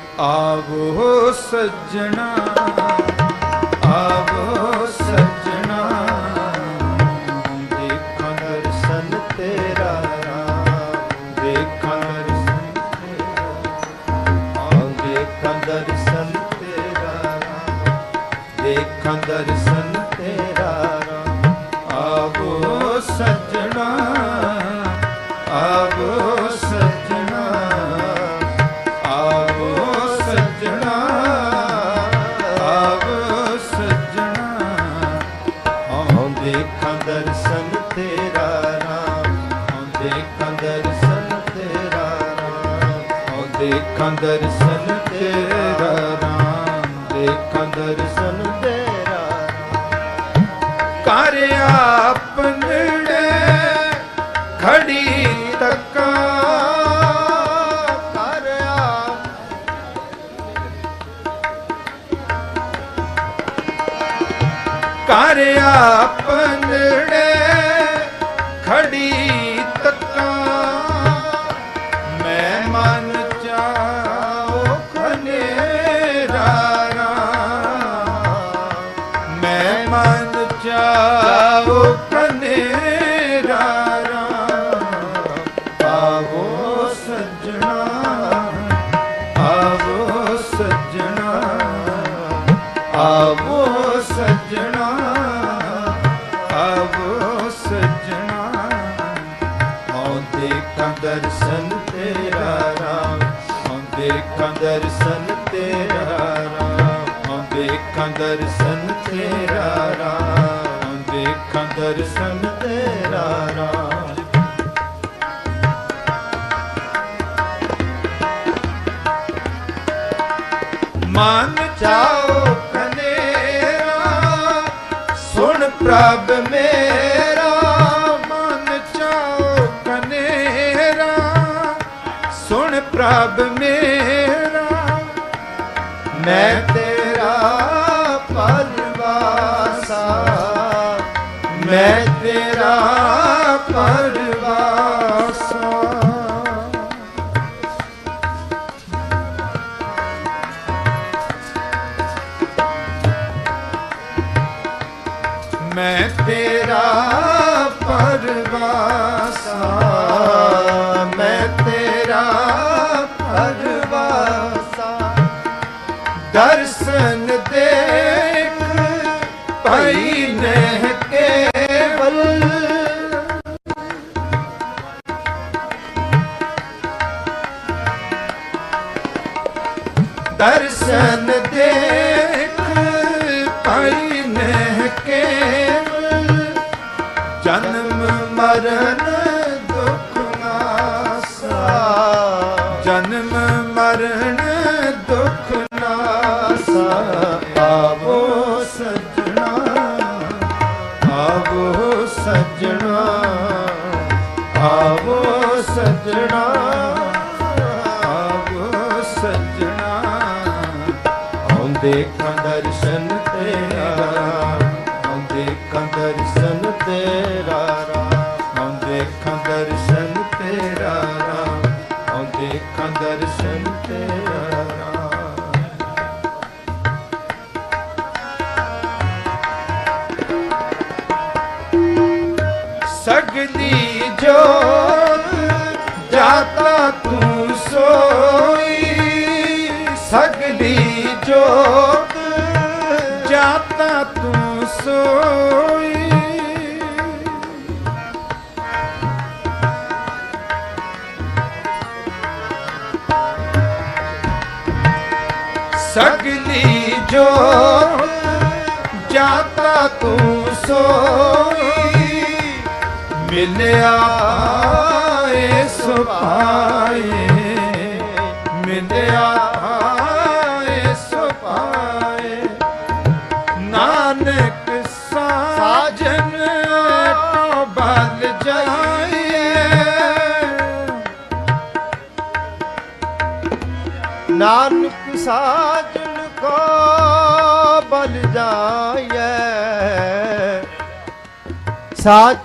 ਆਵੋ ਸੱਜਣਾ ਆਵੋ ਸੱਜਣਾ, ਦੇਖਾਂ ਦਰਸ਼ਨ ਤੇਰਾ, ਦੇਖਾਂ ਦਰਸ਼ਨ ਤੇਰਾ ਆਓ ਦੇਖਾਂ ਦਰਸ਼ਨ ਤੇਰਾ, ਦੇਖਾਂ ਦਰਸ਼ਨ ਤੇਰਾ ਰਾਮ ਦੇਖਾਂ ਦਰਸ਼ਨ ਦਰਸ਼ਨ ਤੇਰਾ ਰਾਮ, ਦੇਖਾਂ ਦਰਸ਼ਨ ਤੇਰਾ ਰਾਮ। ਮਨ ਚਾਓ ਕਨੇਰਾ, ਸੁਣ ਪ੍ਰਭ ਮੇਰਾ। ਮਨ ਚਾਓ ਕਨੇਰਾ, ਸੁਣ ਪ੍ਰਭ ਮੇਰਾ। ਮੈਂ ਤੇਰਾ ਪਰਵਾਸਾ ਮੈਂ ਤੇਰਾ ਪਰਵਾਸਾ ਦਰਸ਼ਨ ਦੇਖ ਪਾਈ ਨਹਿ ਕੇਵਲ ਜਨਮ ਮਰਨ ਦੁਖ ਨਾਸਾ ਜਨਮ ਮਰਨ ਦੁਖ ਨਾਸਾ ਆਵੋ ਸਜਣਾ ਆਵੋ ਸਜਣਾ ਆਵੋ ਸਜਣਾ। ਸਗਲੀ ਜੋਤ ਜਾਤਾ ਤੂੰ ਸੋਈ, ਸਗਲੀ ਜੋਤ ਜਾਤਾ ਤੂੰ ਸੋਈ। ਸਗਲੀ ਜੋਤ ਜਾਤਾ ਤੂੰ ਸੋਈ ਮਿਲਿਆ ਏ ਸੁਪਾਏ ਮਿਲਿਆ ਏ ਸੁਪਾਏ ਨਾਨਕ ਸਾਜਨ ਬਲ ਜਾਏ ਨਾਨਕ ਸਾਜਨ ਕੋ ਬਲ ਜਾਈਐ ਸੱਚ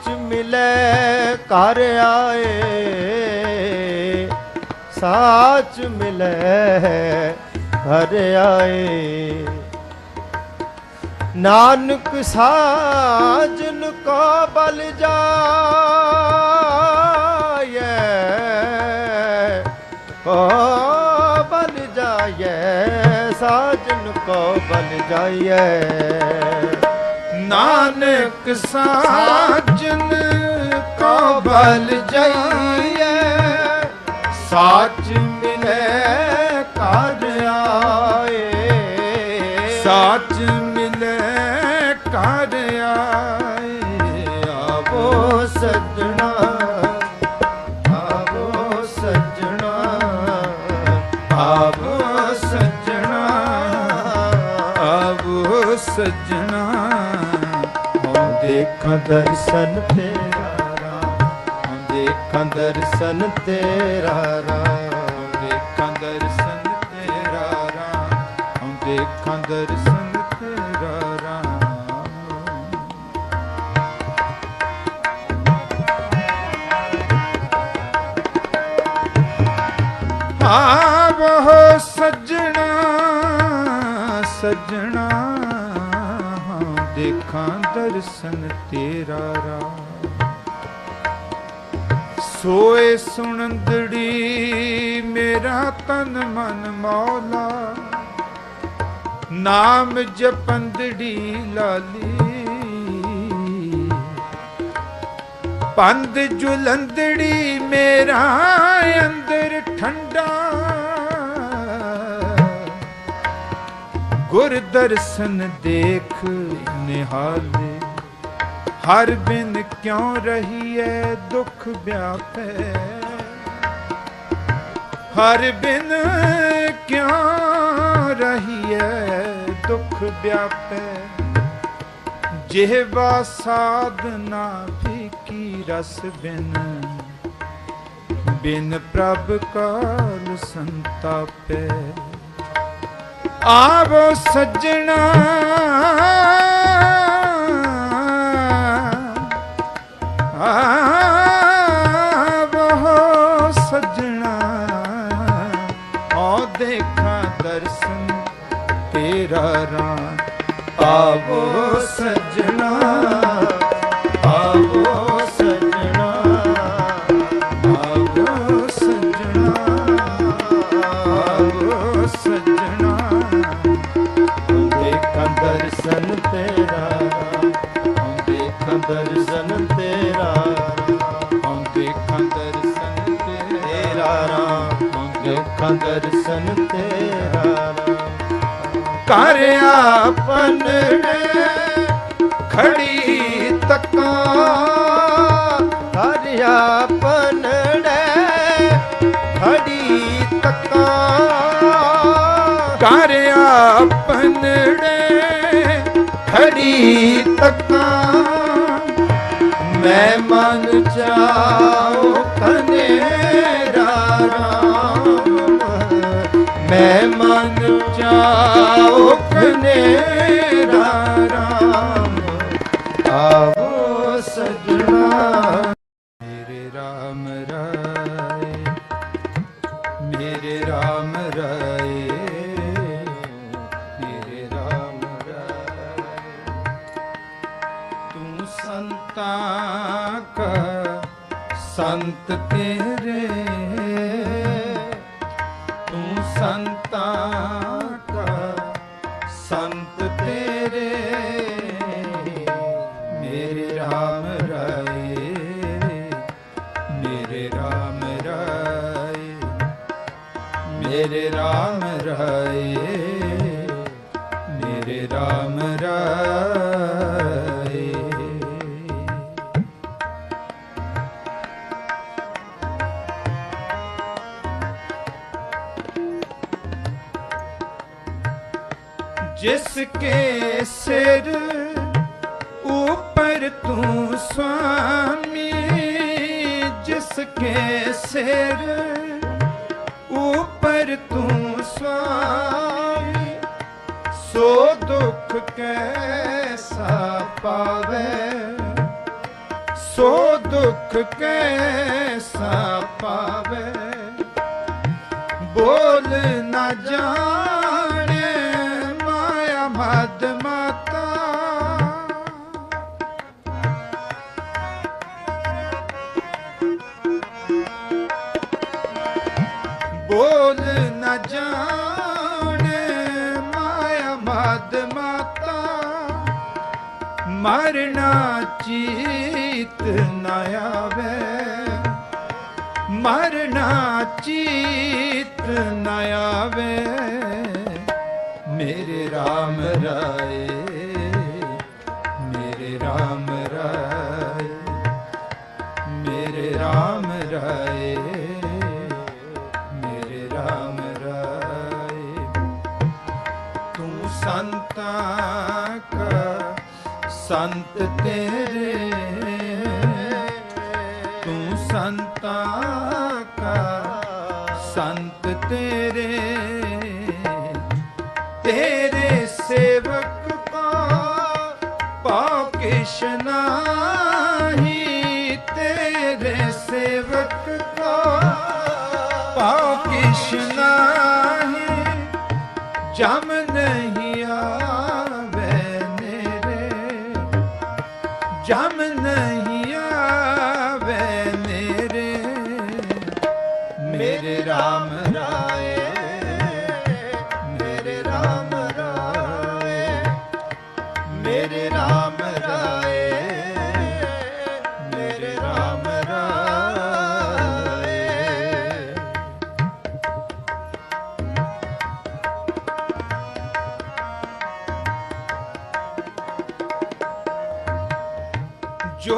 ਮਿਲੇ ਘਰ ਆਏ, ਸਾਚ ਮਿਲੇ ਘਰ ਆਏ। ਨਾਨਕ ਸਾਜਨ ਕੋ ਬਲ ਜਾਏ ਕੋ ਬਲ ਜਾਏ ਸਾਜਨ ਕੋ ਬਲ ਜਾਏ ਨਾਨਕ ਸਾਜਨ ਬਲ ਜਾਈਏ, ਸਾਚ ਮਿਲੇ ਕਰ ਆਏ। ਸਾਚ ਮਿਲੇ ਕਰ ਆਏ। ਆਵੋ ਸੱਜਣਾ ਆਵੋ ਸੱਜਣਾ ਆਵੋ ਸੱਜਣਾ ਆਵੋ ਸੱਜਣਾ। ਹਉ ਦੇਖਾਂ ਦਰਸ਼ਨ ਤੇਰਾ ਦੇਖਾਂ ਦਰਸ਼ਨ ਤੇਰਾ ਰਾਮ, ਦੇਖਾਂ ਦਰਸ਼ਨ ਤੇਰਾ ਰਾਮ, ਹਉ ਦੇਖਾਂ ਦਰਸ਼ਨ ਤੇਰਾ ਰਾਮ। ਆਵੋ ਸੱਜਣਾ ਸੱਜਣਾ ਹਾਂ ਦੇਖਾਂ ਦਰਸ਼ਨ ਤੇਰਾ ਰਾਮ। ਸੋਏ ਸੁਣੰਦੜੀ, ਮੇਰਾ ਤਨ ਮਨ ਮੌਲਾ। ਨਾਮ ਜਪੰਦੜੀ ਲਾਲੀ। ਪੰਦ ਜੁਲੰਦੜੀ, ਮੇਰਾ ਅੰਦਰ ਠੰਡਾ। ਗੁਰ ਦਰਸ਼ਨ ਦੇਖ ਨਿਹਾਲੇ। ਹਰ ਬਿਨ ਕਿਉਂ ਰਹੀਐ ਦੁਖ ਵਿਆਪੈ? ਹਰ ਬਿਨ ਕਿਉਂ ਰਹੀਐ ਦੁੱਖ ਵਿਆਪੈ? ਜਿਹਵਾ ਸਾਧਨਾ ਫੀਕੀ ਰਸ ਬਿਨ ਬਿਨ ਪ੍ਰਭ ਕਾਲ ਸੰਤਾਪੈ। ਆਵੋ ਸੱਜਣਾ ਤੇਰਾ ਰਾਮ ਆਵੋ ਸੱਜਣਾ ਆਵੋ ਸੱਜਣਾ ਆਵੋ ਸੱਜਣਾ ਆਵੋ ਸੱਜਣਾ। ਦੇਖਾਂ ਦਰਸ਼ਨ ਤੇਰਾ ਰਾਮ ਦੇਖਾਂ ਸਨ ਤੇਰਾ ਹਉ ਦੇਖਾਂ ਸਨ ਤੇਰਾ ਰਾਮ ਰਾਮ ਦੇਖਾਂ ਸਨ ਤੇਰਾ ਰਾਮ ਕਰ ਆਪਨ ਖੜੀ ਤੱਕਾਂ। ਹਰ ਆਪਨੜੇ ਖੜੀ ਤੱਕਾਂ। ਕਰ ਆਪਨੜੇ ਖੜੀ ਤੱਕਾਂ। ਮੈਂ ਮਨ ਚਾਉ ਮਨ ਕਨੇਰਾ ਰਾਮ ਆਓ ਸਜਣਾ ਮੇਰੇ ਰਾਮ ਰਾਏ ਮੇਰੇ ਰਾਮ ਰਾਏ ਮੇਰੇ ਰਾਮ ਰਾਏ ਤੂੰ ਸੰਤਾਂ ਕਾ ਸੰਤ ਤੇਰੇ ਜਿਸਕੇ ਸਿਰ ਉਪਰ ਤੂੰ ਸੁਆਮੀ ਜਿਸਕੇ ਸਿਰ ਉਪਰ ਤੂੰ ਸੁਆਮੀ ਸੋ ਦੁੱਖ ਕੈਸਾ ਪਾਵੇ? ਸੋ ਦੁੱਖ ਕੈਸਾ ਪਾਵੇ? ਬੋਲ ਨਾ ਜਾ ਬੋਲ ਨਾ ਜਾਣੇ ਮਾਇਆ ਮਦ ਮਾਤਾ। ਮਰਨਾ ਚੀਤ ਨਾ ਆਵੇ। ਮਰਨਾ ਚੀਤ ਨ ਆਵੇ। ਮੇਰੇ RAM ਰਾਏ, ਮੇਰੇ RAM ਸੰਤ ਤੇਰੇ ਤੂੰ ਸੰਤਾਂ ਕਾ ਸੰਤ ਤੇਰੇ। ਤੇਰੇ ਸੇਵਕ ਕਾ ਪਾਉ ਕਿਛ جامن ਜੋ